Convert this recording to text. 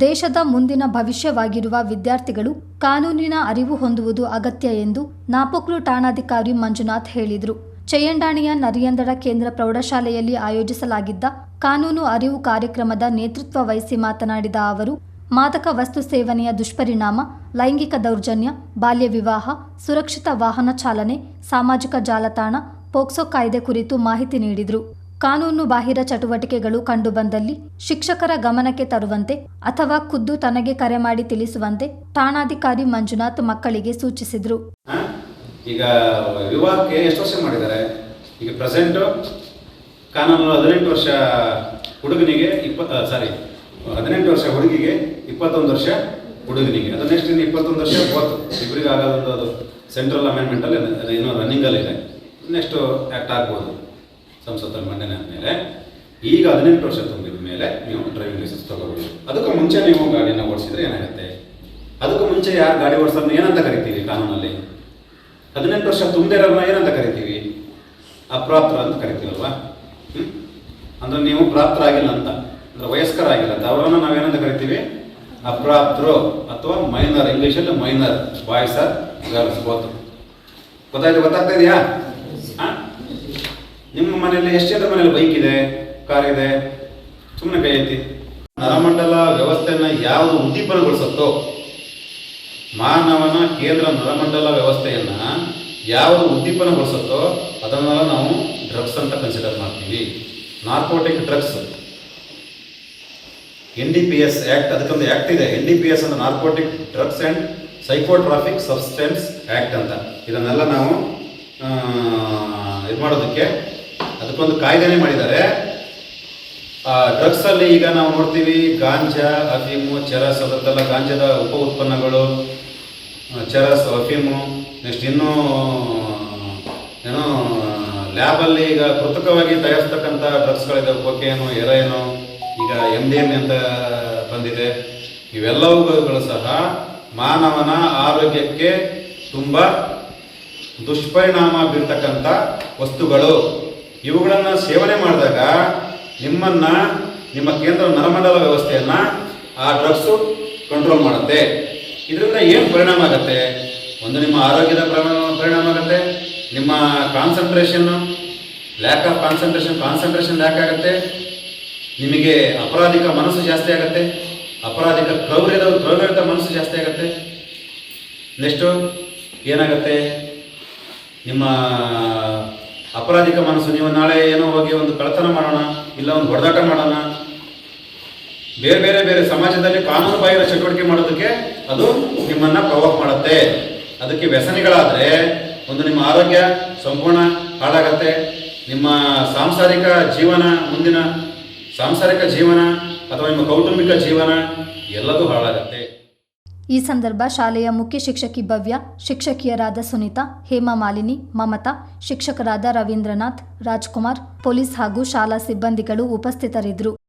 ದೇಶದ ಮುಂದಿನ ಭವಿಷ್ಯವಾಗಿರುವ ವಿದ್ಯಾರ್ಥಿಗಳು ಕಾನೂನಿನ ಅರಿವು ಹೊಂದುವುದು ಅಗತ್ಯ ಎಂದು ನಾಪೋಕ್ಲು ಠಾಣಾಧಿಕಾರಿ ಮಂಜುನಾಥ್ ಹೇಳಿದರು. ಚಯ್ಯಂಡಾಣಿಯ ನರಿಯಂದಡ ಕೇಂದ್ರ ಪ್ರೌಢಶಾಲೆಯಲ್ಲಿ ಆಯೋಜಿಸಲಾಗಿದ್ದ ಕಾನೂನು ಅರಿವು ಕಾರ್ಯಕ್ರಮದ ನೇತೃತ್ವ ವಹಿಸಿ ಮಾತನಾಡಿದ ಅವರು, ಮಾದಕ ವಸ್ತು ಸೇವನೆಯ ದುಷ್ಪರಿಣಾಮ, ಲೈಂಗಿಕ ದೌರ್ಜನ್ಯ, ಬಾಲ್ಯ ವಿವಾಹ, ಸುರಕ್ಷಿತ ವಾಹನ ಚಾಲನೆ, ಸಾಮಾಜಿಕ ಜಾಲತಾಣ, ಪೋಕ್ಸೋ ಕಾಯ್ದೆ ಕುರಿತು ಮಾಹಿತಿ ನೀಡಿದರು. ಕಾನೂನು ಬಾಹಿರ ಚಟುವಟಿಕೆಗಳು ಕಂಡುಬಂದಲ್ಲಿ ಶಿಕ್ಷಕರ ಗಮನಕ್ಕೆ ತರುವಂತೆ ಅಥವಾ ಖುದ್ದು ತನಗೆ ಕರೆ ಮಾಡಿ ತಿಳಿಸುವಂತೆ ಠಾಣಾಧಿಕಾರಿ ಮಂಜುನಾಥ್ ಮಕ್ಕಳಿಗೆ ಸೂಚಿಸಿದರು. ಈಗ ವಿವಾಹಕ್ಕೆ ಎಷ್ಟು ವರ್ಷ ಮಾಡಿದ್ದಾರೆ. ಈಗ ಪ್ರೆಸೆಂಟು ಕಾನೂನು ಹದಿನೆಂಟು ವರ್ಷ ಹುಡುಗನಿಗೆ ಇಪ್ಪ ಸಾರಿ ಹದಿನೆಂಟು ವರ್ಷ ಹುಡುಗಿಗೆ ಇಪ್ಪತ್ತೊಂದು ವರ್ಷ ಹುಡುಗನಿಗೆ. ಅದು ನೆಕ್ಸ್ಟ್ ಇನ್ನು ಇಪ್ಪತ್ತೊಂದು ವರ್ಷ ಬೋತ್ ಇಬ್ಬರಿಗೆ ಆಗೋದು ಅದು ಸೆಂಟ್ರಲ್ ಅಮೆಂಡ್ಮೆಂಟಲ್ಲಿ ಏನೋ ರನ್ನಿಂಗಲ್ಲಿದೆ ನೆಕ್ಸ್ಟು ಆ್ಯಕ್ಟ್ ಆಗ್ಬೋದು. ಸಂಸತ್ತಲ್ಲಿ ಮಂಡನೆ ಆದಮೇಲೆ ಈಗ ಹದಿನೆಂಟು ವರ್ಷ ತುಂಬಿದ ಮೇಲೆ ನೀವು ಡ್ರೈವಿಂಗ್ ಲೈಸೆನ್ಸ್ ತಗೋಬೇಕು ಅದಕ್ಕೆ ಮುಂಚೆ ನೀವು ಗಾಡಿನ ಓಡಿಸಿದ್ರೆ ಏನಾಗುತ್ತೆ? ಅದಕ್ಕೂ ಮುಂಚೆ ಯಾರು ಗಾಡಿ ಓಡಿಸೋದನ್ನ ಏನಂತ ಕರಿತೀವಿ ಕಾನೂನಲ್ಲಿ? ಹದಿನೆಂಟು ವರ್ಷ ತುಂಬಿರೋರ್ನ ಏನಂತ ಕರಿತೀವಿ? ಅಪ್ರಾಪ್ತರ ಅಂತ ಕರಿತೀವಲ್ವಾ? ಅಂದ್ರೆ ನೀವು ಪ್ರಾಪ್ತರಾಗಿಲ್ಲ ಅಂತ. ಅಂದ್ರೆ ವಯಸ್ಕರಾಗಿಲ್ಲ ಅಂತ. ಅವರನ್ನ ನಾವೇನಂತ ಕರಿತೀವಿ? ಅಪ್ರಾಪ್ತರು ಅಥವಾ ಮೈನರ್ ಇಂಗ್ಲೀಷಲ್ಲಿ minor boys or girls both ಗೊತ್ತಾಯ್ತು, ಗೊತ್ತಾಗ್ತಾ ಇದೆಯಾ? ನಿಮ್ಮ ಮನೆಯಲ್ಲಿ ಎಷ್ಟು ಜನರ ಮನೇಲಿ ಬೈಕ್ ಇದೆ ಕಾರ್ ಇದೆ? ಸುಮ್ಮನೆ ಕೈ ಐತಿ ನರಮಂಡಲ ವ್ಯವಸ್ಥೆಯನ್ನು ಯಾವುದು ಉದ್ದೀಪನಗೊಳಿಸುತ್ತೋ, ಮಾನವನ ಕೇಂದ್ರ ನರಮಂಡಲ ವ್ಯವಸ್ಥೆಯನ್ನು ಯಾವುದು ಉದ್ದೀಪನಗೊಳಿಸುತ್ತೋ, ಅದನ್ನೆಲ್ಲ ನಾವು ಡ್ರಗ್ಸ್ ಅಂತ ಕನ್ಸಿಡರ್ ಮಾಡ್ತೀವಿ. Narcotic drugs N D P S act ಅದಕ್ಕೊಂದು ಆ್ಯಕ್ಟ್ ಇದೆ. ಎನ್ ಡಿ ಪಿ ಎಸ್ ಅಂದರೆ narcotic drugs and psychotropic substance act ಅಂತ. ಇದನ್ನೆಲ್ಲ ನಾವು ಇದು ಮಾಡೋದಕ್ಕೆ ಅದಕ್ಕೊಂದು ಕಾಯ್ದೆನೇ ಮಾಡಿದ್ದಾರೆ. ಡ್ರಗ್ಸ್ ಅಲ್ಲಿ ಈಗ ನಾವು ನೋಡ್ತೀವಿ ಗಾಂಜಾ ಅಫೀಮು ಚರಸ್ ಅದರದ್ದೆಲ್ಲ ಗಾಂಜಾದ ಉಪ ಉತ್ಪನ್ನಗಳು ಆ, ಚರಸ್ ಅಫೀಮು ನೆಕ್ಸ್ಟ್ ಇನ್ನೂ ಏನೋ ಲ್ಯಾಬಲ್ಲಿ ಈಗ ಕೃತಕವಾಗಿ ತಯಾರಿಸ್ತಕ್ಕಂಥ ಡ್ರಗ್ಸ್ಗಳಿದೆ ಕೊಕೇನು ಎರೈನು ಈಗ ಎಂ ಡಿ ಎಂ ಅಂತ ಬಂದಿದೆ. ಇವೆಲ್ಲವುಗಳು ಸಹ ಮಾನವನ ಆರೋಗ್ಯಕ್ಕೆ ತುಂಬ ದುಷ್ಪರಿಣಾಮ ಬೀರ್ತಕ್ಕಂಥ ವಸ್ತುಗಳು. ಇವುಗಳನ್ನು ಸೇವನೆ ಮಾಡಿದಾಗ ನಿಮ್ಮನ್ನು, ನಿಮ್ಮ ಕೇಂದ್ರ ನರಮಂಡಲ ವ್ಯವಸ್ಥೆಯನ್ನು ಆ ಡ್ರಗ್ಸು ಕಂಟ್ರೋಲ್ ಮಾಡುತ್ತೆ. ಇದರಿಂದ ಏನು ಪರಿಣಾಮ ಆಗುತ್ತೆ? ಒಂದು ನಿಮ್ಮ ಆರೋಗ್ಯದ ಪರಿಣಾಮ ಆಗುತ್ತೆ, ನಿಮ್ಮ concentration lack of concentration concentration lack ಆಗುತ್ತೆ, ನಿಮಗೆ ಅಪರಾಧಿಕ ಮನಸ್ಸು ಜಾಸ್ತಿ ಆಗುತ್ತೆ, ಅಪರಾಧಿಕ ಕ್ರೌರ್ಯದ ಕ್ರೌರ್ಯದ ಮನಸ್ಸು ಜಾಸ್ತಿ ಆಗುತ್ತೆ. ನೆಕ್ಸ್ಟು ಏನಾಗುತ್ತೆ? ನಿಮ್ಮ ಅಪರಾಧಿಕ ಮನಸ್ಸು, ನೀವು ನಾಳೆ ಏನೋ ಹೋಗಿ ಒಂದು ಕಳತನ ಮಾಡೋಣ, ಇಲ್ಲ ಒಂದು ಹೊಡೆದಾಟ ಮಾಡೋಣ. ಬೇರೆ ಬೇರೆ ಬೇರೆ ಸಮಾಜದಲ್ಲಿ ಕಾನೂನು ಬಾಹಿರ ಚಟುವಟಿಕೆ ಮಾಡೋದಕ್ಕೆ ಅದು ನಿಮ್ಮನ್ನ ಪ್ರವೋಕ್ ಮಾಡುತ್ತೆ. ಅದಕ್ಕೆ ವ್ಯಸನಿಗಳಾದರೆ ಒಂದು ನಿಮ್ಮ ಆರೋಗ್ಯ ಸಂಪೂರ್ಣ ಹಾಳಾಗತ್ತೆ. ನಿಮ್ಮ ಸಾಂಸಾರಿಕ ಜೀವನ ಮುಂದಿನ ಸಾಂಸಾರಿಕ ಜೀವನ ಅಥವಾ ನಿಮ್ಮ ಕೌಟುಂಬಿಕ ಜೀವನ ಎಲ್ಲದೂ ಹಾಳಾಗತ್ತೆ. ಈ ಸಂದರ್ಭ ಶಾಲೆಯ ಮುಖ್ಯ ಶಿಕ್ಷಕಿ ಭವ್ಯ, ಶಿಕ್ಷಕಿಯರಾದ ಸುನೀತಾ, ಹೇಮಾ ಮಾಲಿನಿ, ಮಮತಾ, ಶಿಕ್ಷಕರಾದ ರವೀಂದ್ರನಾಥ್, ರಾಜ್ಕುಮಾರ್, ಪೊಲೀಸ್ ಹಾಗೂ ಶಾಲಾ ಸಿಬ್ಬಂದಿಗಳು ಉಪಸ್ಥಿತರಿದ್ದರು.